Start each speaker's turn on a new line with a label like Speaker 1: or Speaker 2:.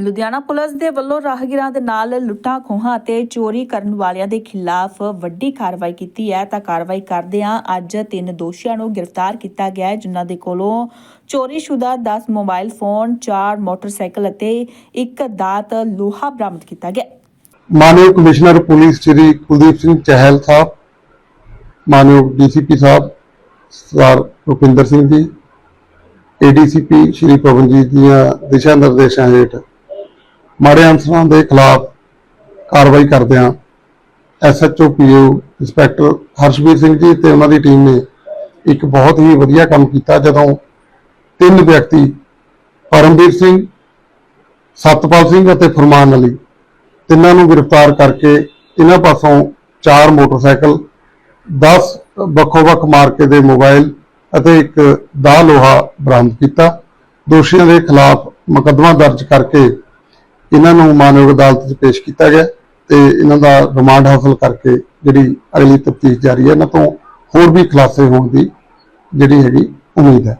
Speaker 1: Ludhiana police ਦੇ ਵੱਲੋਂ ਰਾਹਗੀਰਾਂ ਦੇ ਨਾਲ ਲੁੱਟਾਂ, ਖੋਹਾਂ ਅਤੇ ਚੋਰੀ ਕਰਨ ਵਾਲਿਆਂ ਦੇ ਖਿਲਾਫ ਵੱਡੀ ਕਾਰਵਾਈ ਕੀਤੀ ਹੈ। ਤਾਂ ਕਾਰਵਾਈ ਕਰਦਿਆਂ ਅੱਜ ਤਿੰਨ ਦੋਸ਼ੀਆਂ ਨੂੰ ਗ੍ਰਿਫਤਾਰ ਕੀਤਾ ਗਿਆ ਹੈ, ਜਿਨ੍ਹਾਂ ਦੇ ਕੋਲੋਂ ਚੋਰੀशुदा 10 ਮੋਬਾਈਲ ਫੋਨ 4 ਮੋਟਰਸਾਈਕਲ ਅਤੇ ਇੱਕ ਦਾਤ ਲੋਹਾ ਬਰਾਮਦ ਕੀਤਾ ਗਿਆ।
Speaker 2: ਮਾਨਯੋਗ ਕਮਿਸ਼ਨਰ ਪੁਲਿਸ ਸ੍ਰੀ ਕੁਲਦੀਪ ਸਿੰਘ ਚਹਿਲ ਸਾਹਿਬ ਮਾਨਯੋਗ DCP Sahib, sir Rupinder Singh ji, ADCP Shri Pawanjit ਦੀਆਂ ਦਿਸ਼ਾ ਨਿਰਦੇਸ਼ਾਂ ਹੇਠ ਮਾੜੇ ਅਨਸਰਾਂ ਦੇ ਖਿਲਾਫ ਕਾਰਵਾਈ ਕਰਦਿਆਂ ਐਸਐਚਓ ਪੀਓ ਇੰਸਪੈਕਟਰ ਹਰਸ਼ਵੀਰ ਸਿੰਘ ਜੀ ਤੇ ਉਹਨਾਂ ਦੀ ਟੀਮ ਨੇ ਇੱਕ ਬਹੁਤ ਹੀ ਵਧੀਆ ਕੰਮ ਕੀਤਾ ਜਦੋਂ ਤਿੰਨ ਵਿਅਕਤੀ ਪਰਮਵੀਰ ਸਿੰਘ, ਸਤਪਾਲ ਸਿੰਘ ਅਤੇ ਫਰਮਾਨ ਅਲੀ ਤਿੰਨਾਂ ਨੂੰ ਗ੍ਰਿਫਤਾਰ ਕਰਕੇ ਇਹਨਾਂ ਪਾਸੋਂ ਚਾਰ ਮੋਟਰਸਾਈਕਲ 10 ਵੱਖੋ-ਵੱਖ ਮਾਰਕੇ ਦੇ ਮੋਬਾਈਲ ਅਤੇ ਇੱਕ ਦਾ ਲੋਹਾ ਬਰਾਮਦ ਕੀਤਾ। ਦੋਸ਼ੀਆਂ ਦੇ ਖਿਲਾਫ ਮੁਕੱਦਮਾ ਦਰਜ ਕਰਕੇ ਇਹਨਾਂ ਨੂੰ ਮਾਨਵ ਅਦਾਲਤ 'ਚ ਪੇਸ਼ ਕੀਤਾ ਗਿਆ ਤੇ ਇਹਨਾਂ ਦਾ ਰਿਮਾਂਡ ਹਾਸਲ ਕਰਕੇ ਜਿਹੜੀ ਅਗਲੀ ਤਫਤੀਸ਼ ਜਾਰੀ ਹੈ, ਇਹਨਾਂ ਤੋਂ ਹੋਰ ਵੀ ਖੁਲਾਸੇ ਹੋਣ ਦੀ ਜਿਹੜੀ ਹੈਗੀ ਉਮੀਦ ਹੈ।